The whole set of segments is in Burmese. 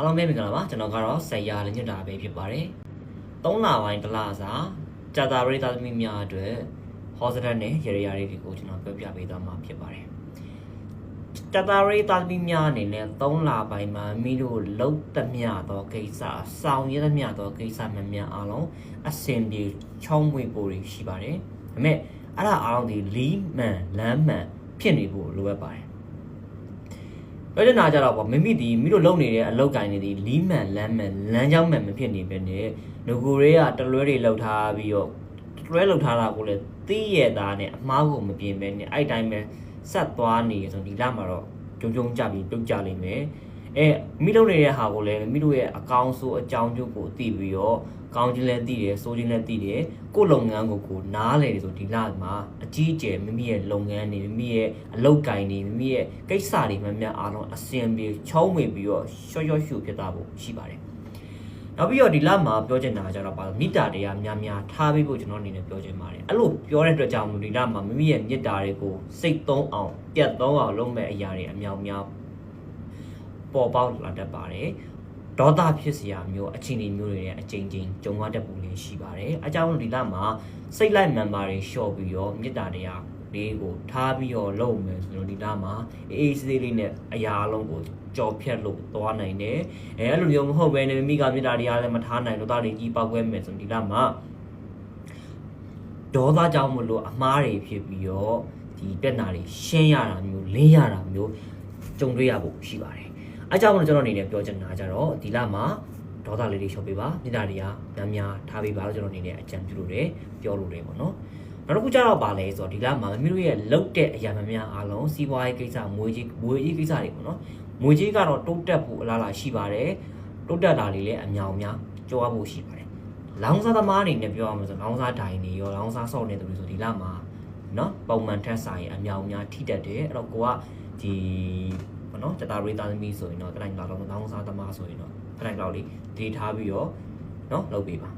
အားလုံးပဲမင်္ဂလာပါကျွန်တော်ကတော့ဆက်ရလညွတ်တာပဲဖြစ်ပါတယ်၃လပိုင်းတစ်လစာကြာတာရိသားသမီးများအတွက်ဟောစတက်နဲ့ရေရာလေးတွေကိုကျွန်တော်ပြောပြပေးသွားမှာဖြစ်ပါတယ်ကြာတာရိသားသမီးများအနေနဲ့၃လပိုင်းမှာမိတို့လှုပ်သမျှသောကိစ္စဆောင်ရွက်သမျှသောကိစ္စမှန်မှန်အားလုံးအစင်ပြေချောင်းမွေပိုတွေရှိပါတယ်ဒါပေမဲ့အဲ့ဒါအားလုံးဒီလီးမှန်လမ်းမှန်ဖြစ်နေဖို့လိုအပ်ပါတယ် ပြောချင်တာကြတော့ပေါ့မိမိဒီမိတို့လုံနေတဲ့အလောက်ကိုင်းနေဒီလီးမှန်လမ်းမှန်လမ်းကြောင်းမှန်မဖြစ်နေပဲနဲ့ငကိုတွေကတလွဲတွေလောက်ထားပြီးတော့တလွဲလောက်ထားတာကိုလည်းသိရတာနဲ့အမားကိုမပြင်ပဲနဲ့အဲ့တိုင်းပဲဆက်သွားနေဆိုဒီလမှာတော့ကြုံကြုံကြပြီးပြုတ်ကြလိမ့်မယ်အဲမိလုံနေတဲ့ဟာကိုလည်းမိတို့ရဲ့အကောင်းဆိုးအကြောင်းကျိုးကိုသိပြီးတော့ ကောင်းခြင်းလည်းသိတယ်ဆိုးခြင်းလည်းသိတယ်ကိုယ့်လုပ်ငန်းကိုကိုနားလေတယ်ဆိုဒီလမှာအကြီးအကျယ်မိမိရဲ့လုပ်ငန်းတွေမိမိရဲ့အလုပ်ကိုင်တွေမိမိရဲ့ကိစ္စတွေမှများအားလုံးအစင်ပြေချောင်းဝင်ပြီးတော့ရှော့ရှော့ရှုဖြစ်သွားဖို့ရှိပါတယ်နောက်ပြီးတော့ဒီလမှာပြောချင်တာကကျတော့ပါမေတ္တာတရားများများထားပေးဖို့ကျွန်တော်အနေနဲ့ပြောချင်ပါတယ်အဲ့လိုပြောတဲ့အတွက်ကြောင့်မလို့ဒီလမှာမိမိရဲ့မေတ္တာတွေကိုစိတ်သုံးအောင်ပြတ်သုံးအောင်လုပ်မဲ့အရာတွေအများများပေါ်ပေါက်လာတတ်ပါတယ် ဒေါသဖြစ်စရာမျိုးအခြေအနေမျိုးတွေနဲ့အချိန်ချင်းကြုံရတတ်ပုံလေးရှိပါတယ်အကြောင်းဒီလမှာစိတ်လိုက်မှန်ပါတွေလျှော့ပြီးတော့မေတ္တာတရားလေးကိုထားပြီးတော့လုပ်မယ်ဆိုတော့ဒီလမှာအေးအေးဆေးဆေးလေးနဲ့အရာအလုံးကိုကြော်ဖြတ်လို့သွားနိုင်တယ်အဲအဲ့လိုမျိုးမဟုတ်ဘဲနဲ့မိကမေတ္တာတရားလည်းမထားနိုင်လို့တာတွေကြီးပောက်ွဲမယ်ဆိုဒီလမှာဒေါသကြောင့်မလို့အမားတွေဖြစ်ပြီးတော့ဒီပြက်နာတွေရှင်းရတာမျိုးလင်းရတာမျိုးကြုံတွေ့ရဖို့ရှိပါတယ် အဲကြောင့်မလို့ကျွန်တော်အနေနဲ့ပြောချင်တာကြတော့ဒီလမှာဒေါသလေးတွေလျှော့ပေးပါမေတ္တာတရားများများထားပေးပါလို့ကျွန်တော်အနေနဲ့အကြံပြုလို့တယ်ပြောလို့တယ်ပေါ့နော်နောက်တစ်ခုကျတော့ဗာလဲဆိုတော့ဒီလမှာမမီတို့ရဲ့လုတ်တဲ့အရာမများအားလုံးစီးပွားရေးကိစ္စမွေးကြီးမွေးကြီးကိစ္စတွေပေါ့နော်မွေးကြီးကတော့တိုးတက်ဖို့အလားအလာရှိပါတယ်တိုးတက်တာလေးလည်းအများအများကြိုးရဖို့ရှိပါတယ်လောင်စားသမားအနေနဲ့ပြောရမှာဆိုလောင်စားဒိုင်တွေရောလောင်စားဆော့နေသူတွေဆိုဒီလမှာနော်ပုံမှန်ထက်ဆိုင်အများအများထိတက်တယ်အဲ့တော့ကိုကဒီ ပေါ့နော်တတာရေးသားသမီးဆိုရင်တော့တတိုင်းလောက်လောင်စားသမားဆိုရင်တော့တတိုင်းလောက်လေးဒေထားပြီးတော့နော်လုပ်ပေးပါ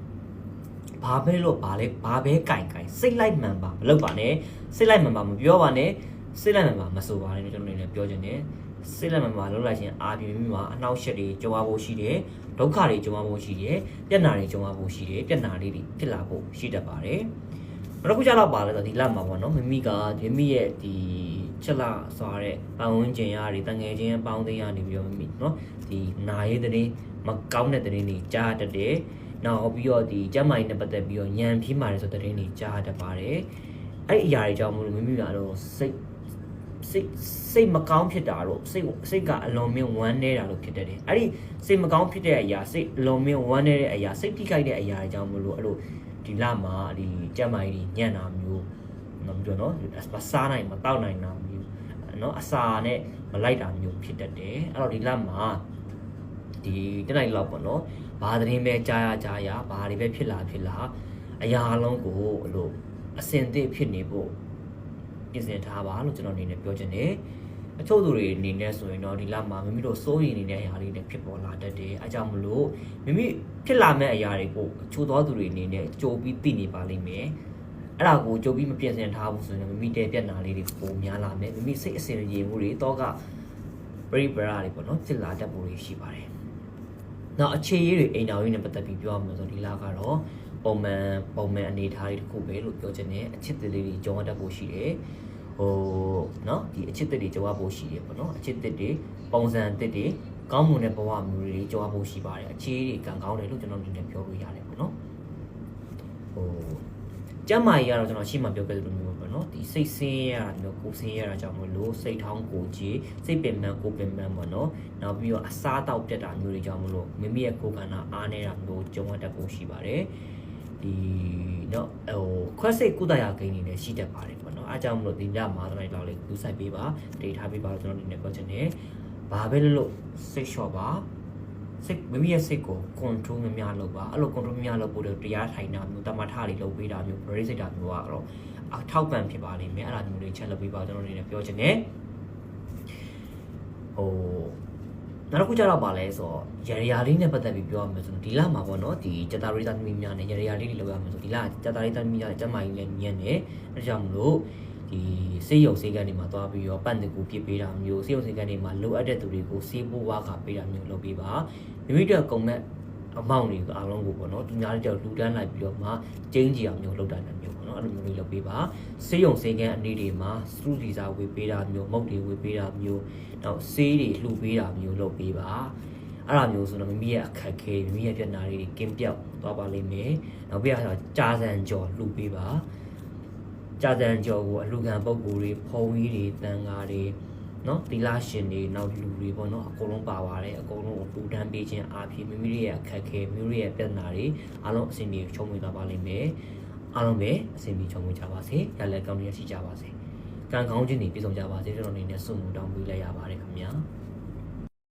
ဘာပဲလို့ဘာလဲဘာပဲကင်ကင်စိတ်လိုက်မှန်ပါမလုပ်ပါနဲ့စိတ်လိုက်မှန်ပါမပြောပါနဲ့စိတ်လိုက်မှန်ပါမဆိုပါနဲ့ကျွန်တော်အနေနဲ့ပြောချင်တယ်စိတ်လိုက်မှန်ပါလုပ်လိုက်ခြင်းအာပြင်းမိမှာအနှောက်အယှက်တွေကြုံရဖို့ရှိတယ်ဒုက္ခတွေကြုံရဖို့ရှိတယ်ပြဿနာတွေကြုံရဖို့ရှိတယ်ပြဿနာလေးတွေဖြစ်လာဖို့ရှိတတ်ပါတယ်နောက်တစ်ခုကျတော့ပါလဲဆိုဒီလမှာပေါ့နော်မိမိကမိမိရဲ့ဒီ ချက်လာစွာတဲ့ပတ်ဝန်းကျင်ရတွေတငယ်ချင်းပေါင်းသိရနေပြီးတော့မိမိနော်ဒီနာရေးတဲ့မကောင်းတဲ့တဲ့တွေကြားတတ်တယ်နောက်ပြီးတော့ဒီကျမ်းမာရေးနဲ့ပတ်သက်ပြီးတော့ညံပြင်းပါတယ်ဆိုတဲ့တဲ့တွေကြားတတ်ပါတယ်အဲ့ဒီအရာတွေကြောင့်မလို့မိမိကတော့စိတ်စိတ်စိတ်မကောင်းဖြစ်တာတော့စိတ်စိတ်ကအလွန်မင်းဝမ်းနေတာလို့ဖြစ်တတ်တယ်အဲ့ဒီစိတ်မကောင်းဖြစ်တဲ့အရာစိတ်အလွန်မင်းဝမ်းနေတဲ့အရာစိတ်ထိခိုက်တဲ့အရာတွေကြောင့်မလို့အဲ့လိုဒီလမှာဒီကျမ်းမာရေးညံ့တာမျိုးနော်ပြောနော်မစားနိုင်မတောက်နိုင်တာမျိုး နော်အစာနဲ့မလိုက်တာမျိုးဖြစ်တတ်တယ်အဲ့တော့ဒီလမှာဒီတနေ့လောက်ပေါ့နော်ဘာသတင်းပဲကြားရကြားရဘာတွေပဲဖြစ်လာဖြစ်လာအရာအလုံးကိုအဲ့လိုအစင်သစ်ဖြစ်နေဖို့ပြင်ဆင်ထားပါလို့ကျွန်တော်အနေနဲ့ပြောချင်တယ်အချို့သူတွေအနေနဲ့ဆိုရင်တော့ဒီလမှာမိမိတို့စိုးရိမ်နေတဲ့အရာလေးတွေဖြစ်ပေါ်လာတတ်တယ်အဲကြောင့်မလို့မိမိဖြစ်လာမဲ့အရာတွေကိုအချို့သောသူတွေအနေနဲ့ကြိုပြီးသိနေပါလိမ့်မယ် အဲ့ဒါကိုကြုံပြီးမပြင်ဆင်ထားဘူးဆိုရင်မမိတဲပြက်နာလေးတွေပုံများလာမယ်မမိစိတ်အစဉ်ရေမှုတွေတော့ကပရိပရာတွေပေါ့နော်စစ်လာတတ်ဖို့ရှိပါတယ်နောက်အခြေရေးတွေအိမ်တော်ရေးနဲ့ပတ်သက်ပြီးပြောရမှာဆိုဒီလကတော့ပုံမှန်ပုံမှန်အနေထားတွေတခုပဲလို့ပြောချင်တယ်အချစ်သေးလေးတွေကြောင်းတတ်ဖို့ရှိတယ်ဟိုနော်ဒီအချစ်သစ်တွေကြောက်ဖို့ရှိတယ်ပေါ့နော်အချစ်သစ်တွေပုံစံသစ်တွေကောင်းမွန်တဲ့ဘဝမျိုးတွေကြောက်ဖို့ရှိပါတယ်အခြေတွေကံကောင်းတယ်လို့ကျွန်တော်တို့လည်းပြောလို့ရတယ်ပေါ့နော်ဟို ကျမ်းမာရေးကတော့ကျွန်တော်ရှေ့မှာပြောခဲ့သလိုမျိုးပေါ့နော်ဒီစိတ်ဆင်းရဲတာမျိုးကိုဆင်းရဲတာကြောင့်မလို့စိတ်ထောင်းကိုကြီးစိတ်ပင်ပန်းကိုပင်ပန်းပေါ့နော်နောက်ပြီးတော့အစားတောက်ပြတ်တာမျိုးတွေကြောင့်မလို့မိမိရဲ့ကိုယ်ခန္ဓာအားနေတာမျိုးကြုံရတတ်ဖို့ရှိပါတယ်ဒီတော့ဟိုခွက်စိတ်ကုသရာဂိမ်းနေလည်းရှိတတ်ပါတယ်ပေါ့နော်အားကြောင့်မလို့ဒီညမှာတလိုက်လောက်လေးကူးဆိုင်ပေးပါဒေတာပေးပါကျွန်တော်နေနေ question နဲ့ဘာပဲလို့လို့စိတ်လျှော့ပါ စိတ်မိမိရဲ့စိတ်ကို control များများလုပ်ပါအဲ့လို control များများလုပ်ဖို့တရားထိုင်တာမျိုးတမထတွေလုပ်ပေးတာမျိုး brain စိတ်တာမျိုးကတော့အထောက်ပံ့ဖြစ်ပါလိမ့်မယ်အဲ့ဒါမျိုးတွေချက်လုပ်ပေးပါကျွန်တော်အနေနဲ့ပြောချင်တယ်ဟိုနောက်တစ်ခုကျတော့ဗာလဲဆိုတော့ရရရာလေးနဲ့ပတ်သက်ပြီးပြောရမယ်ဆိုတော့ဒီလမှာပေါ့နော်ဒီကြတာရိသမီးများနဲ့ရရရာလေးတွေလောက်ရမယ်ဆိုဒီလကြတာရိသမီးများနဲ့ကျမကြီးလည်းညံ့တယ်အဲဒါကြောင့်မလို့ ဒီဒီစေးရုံစေးကန်တွေမှာသွားပြီးတော့ပန့်တကူပြစ်ပေးတာမျိုးစေးရုံစေးကန်တွေမှာလိုအပ်တဲ့သူတွေကိုစေးပိုးဝါကပေးတာမျိုးလုပ်ပေးပါမိမိတို့ကုံမဲ့အမောင့်တွေအားလုံးကိုပေါ့နော်သူများတွေကြောက်လူတန်းလိုက်ပြီးတော့မှကျင်းကြီးအောင်မျိုးလုပ်တာလည်းမျိုးပေါ့နော်အဲ့လိုမျိုးလေးလုပ်ပေးပါစေးရုံစေးကန်အနေတွေမှာစတူဒီဇာဝေပေးတာမျိုးမုတ်တွေဝေပေးတာမျိုးနောက်စေးတွေလှူပေးတာမျိုးလုပ်ပေးပါအဲ့လိုမျိုးဆိုတော့မိမိရဲ့အခက်အခဲမိမိရဲ့ပြဿနာတွေကင်းပြောက်သွားပါလိမ့်မယ်နောက်ပြီးတော့ကြာစံကြော်လှူပေးပါ ကြာတန်ကျော်ကိုအလူခံပုံကိုယ်တွေဖုံကြီးတွေတန်ဃာတွေနော်သီလရှင်တွေနောက်လူတွေပေါ့နော်အကုန်လုံးပါပါတယ်အကုန်လုံးကိုပူတန်းပေးခြင်းအားဖြင့်မိမိတို့ရဲ့အခက်အခဲမိမိတို့ရဲ့ပြဿနာတွေအားလုံးအစဉ်ပြေချုံးဝင်သွားပါလိမ့်မယ်အားလုံးပဲအစဉ်ပြေချုံးဝင်ကြပါစေရလည်းကောင်းရရှိကြပါစေကံကောင်းခြင်းတွေပြည့်စုံကြပါစေကျွန်တော်အနေနဲ့ဆုမွန်တောင်းပေးလိုက်ရပါတယ်ခင်ဗျာ